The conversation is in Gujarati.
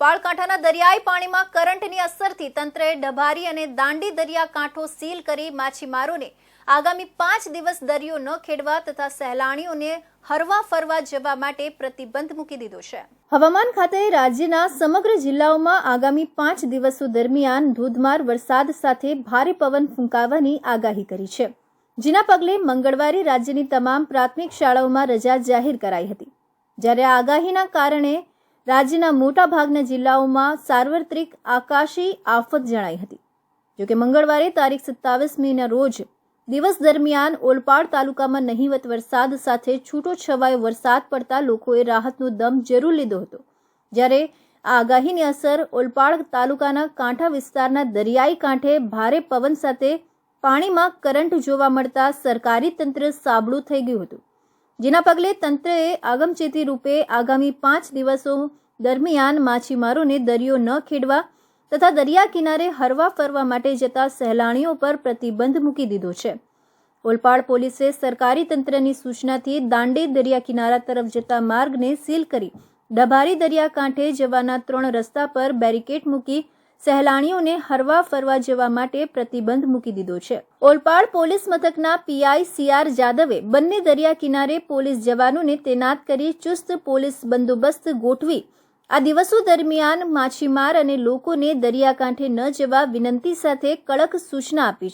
ઓલપાડ દરિયાઈ પાણીમાં કરંટની અસરથી તંત્રએ ડભારી અને દાંડી દરિયા સીલ કરી માછીમારોને આગામી પાંચ દિવસ દરિયો ન ખેડવા તથા સહેલાણીઓને હરવા ફરવા જવા માટે પ્રતિબંધ મૂકી દીધો છે. હવામાન ખાતે રાજ્યના સમગ્ર જિલ્લાઓમાં આગામી પાંચ દિવસો દરમિયાન ધોધમાર વરસાદ સાથે ભારે પવન ફૂંકાવાની આગાહી કરી છે. જેના પગલે મંગળવારે રાજ્યની તમામ પ્રાથમિક શાળાઓમાં રજા જાહેર કરાઈ હતી. જ્યારે આગાહીના કારણે રાજ્યના મોટાભાગના જિલ્લાઓમાં સાર્વત્રિક આકાશી આફત જણાઈ હતી. જોકે મંગળવારે તારીખ સત્તાવીસ મેના રોજ દિવસ દરમિયાન ઓલપાડ તાલુકામાં નહીવત વરસાદ સાથે છૂટો છવાયો વરસાદ પડતા લોકોએ રાહતનો દમ જરૂર લીધો હતો. જ્યારે આ આગાહીની અસર ઓલપાડ તાલુકાના કાંઠા વિસ્તારના દરિયાઈ કાંઠે ભારે પવન સાથે પાણીમાં કરંટ જોવા મળતા સરકારી તંત્ર સાબડું થઈ ગયું હતું. જેના પગલે તંત્રએ આગમચેતી રૂપે આગામી પાંચ દિવસો દરમિયાન માછીમારોને દરિયો ન ખેડવા તથા દરિયા કિનારે હરવા ફરવા માટે જતા સહેલાણીઓ પર પ્રતિબંધ મૂકી દીધો છે. ઓલપાડ પોલીસે સરકારી તંત્રની સૂચનાથી દાંડી દરિયા કિનારા તરફ જતા માર્ગને સીલ કરી ડભારી દરિયા કાંઠે જવાના ત્રણ રસ્તા પર બેરિકેડ મૂકી સહેલાણીઓને હરવા ફરવા જવા માટે પ્રતિબંધ મૂકી દીધો છે. ઓલપાડ પોલીસ મથકના પીઆઈ સીઆર જાદવે બંને દરિયા કિનારે પોલીસ જવાનોને તૈનાત કરી ચુસ્ત પોલીસ બંદોબસ્ત ગોઠવી આ દિવસો દરમિયાન માછીમાર અને લોકોને દરિયાકાંઠે ન જવા વિનંતી સાથે કડક સૂચના આપી છે.